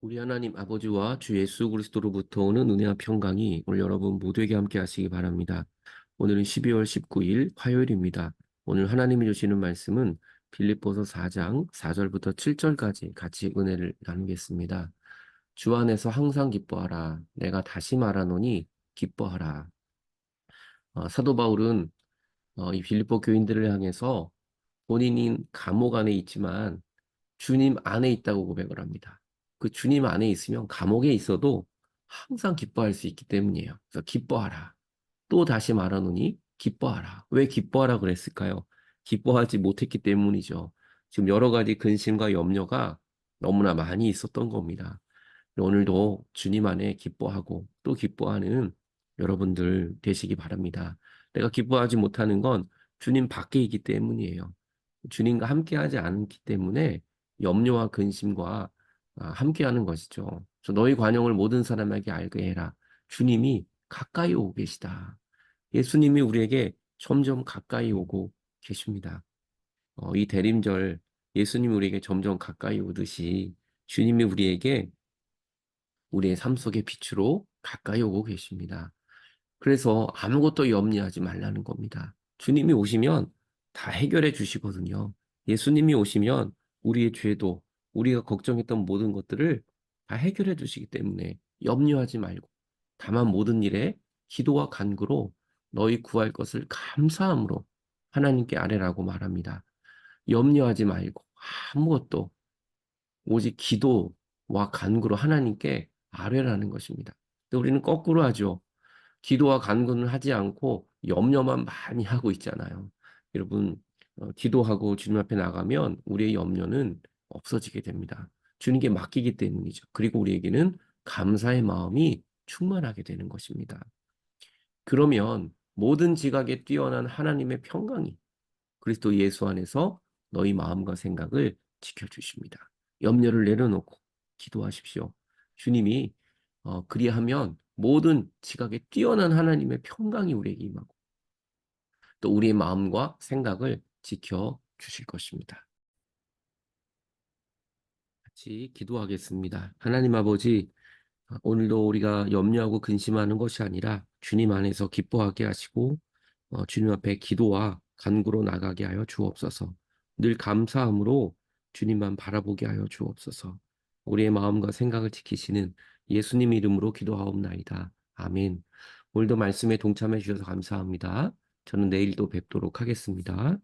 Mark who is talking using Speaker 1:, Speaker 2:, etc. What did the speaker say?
Speaker 1: 우리 하나님 아버지와 주 예수 그리스도로부터 오는 은혜와 평강이 오늘 여러분 모두에게 함께 하시기 바랍니다. 오늘은 12월 19일 화요일입니다. 오늘 하나님이 주시는 말씀은 빌립보서 4장 4절부터 7절까지 같이 은혜를 나누겠습니다. 주 안에서 항상 기뻐하라. 내가 다시 말하노니 기뻐하라. 어, 사도 바울은 어, 이 빌립보 교인들을 향해서 본인인 감옥 안에 있지만 주님 안에 있다고 고백을 합니다. 그 주님 안에 있으면 감옥에 있어도 항상 기뻐할 수 있기 때문이에요. 그래서 기뻐하라. 또 다시 말하노니 기뻐하라. 왜 기뻐하라 그랬을까요? 기뻐하지 못했기 때문이죠. 지금 여러 가지 근심과 염려가 너무나 많이 있었던 겁니다. 오늘도 주님 안에 기뻐하고 또 기뻐하는 여러분들 되시기 바랍니다. 내가 기뻐하지 못하는 건 주님 밖에 있기 때문이에요. 주님과 함께 하지 않기 때문에 염려와 근심과 아, 함께하는 것이죠. 너희 관용을 모든 사람에게 알게 해라. 주님이 가까이 오고 계시다. 예수님이 우리에게 점점 가까이 오고 계십니다. 어, 이 대림절 예수님이 우리에게 점점 가까이 오듯이 주님이 우리에게 우리의 삶 속의 빛으로 가까이 오고 계십니다. 그래서 아무것도 염려하지 말라는 겁니다. 주님이 오시면 다 해결해 주시거든요. 예수님이 오시면 우리의 죄도 우리가 걱정했던 모든 것들을 다 해결해 주시기 때문에 염려하지 말고 다만 모든 일에 기도와 간구로 너희 구할 것을 감사함으로 하나님께 아뢰라고 말합니다. 염려하지 말고 아무것도 오직 기도와 간구로 하나님께 아뢰라는 것입니다. 근데 우리는 거꾸로 하죠. 기도와 간구는 하지 않고 염려만 많이 하고 있잖아요. 여러분, 어, 기도하고 주님 앞에 나가면 우리의 염려는 없어지게 됩니다. 주님께 맡기기 때문이죠. 그리고 우리에게는 감사의 마음이 충만하게 되는 것입니다. 그러면 모든 지각에 뛰어난 하나님의 평강이 그리스도 예수 안에서 너희 마음과 생각을 지켜주십니다. 염려를 내려놓고 기도하십시오. 주님이 어, 그리하면 모든 지각에 뛰어난 하나님의 평강이 우리에게 임하고 또 우리의 마음과 생각을 지켜 주실 것입니다. 같이 기도하겠습니다. 하나님 아버지, 오늘도 우리가 염려하고 근심하는 것이 아니라 주님 안에서 기뻐하게 하시고 어, 주님 앞에 기도와 간구로 나가게 하여 주옵소서. 늘 감사함으로 주님만 바라보게 하여 주옵소서. 우리의 마음과 생각을 지키시는 예수님 이름으로 기도하옵나이다. 아멘. 오늘도 말씀에 동참해 주셔서 감사합니다. 저는 내일 또 뵙도록 하겠습니다.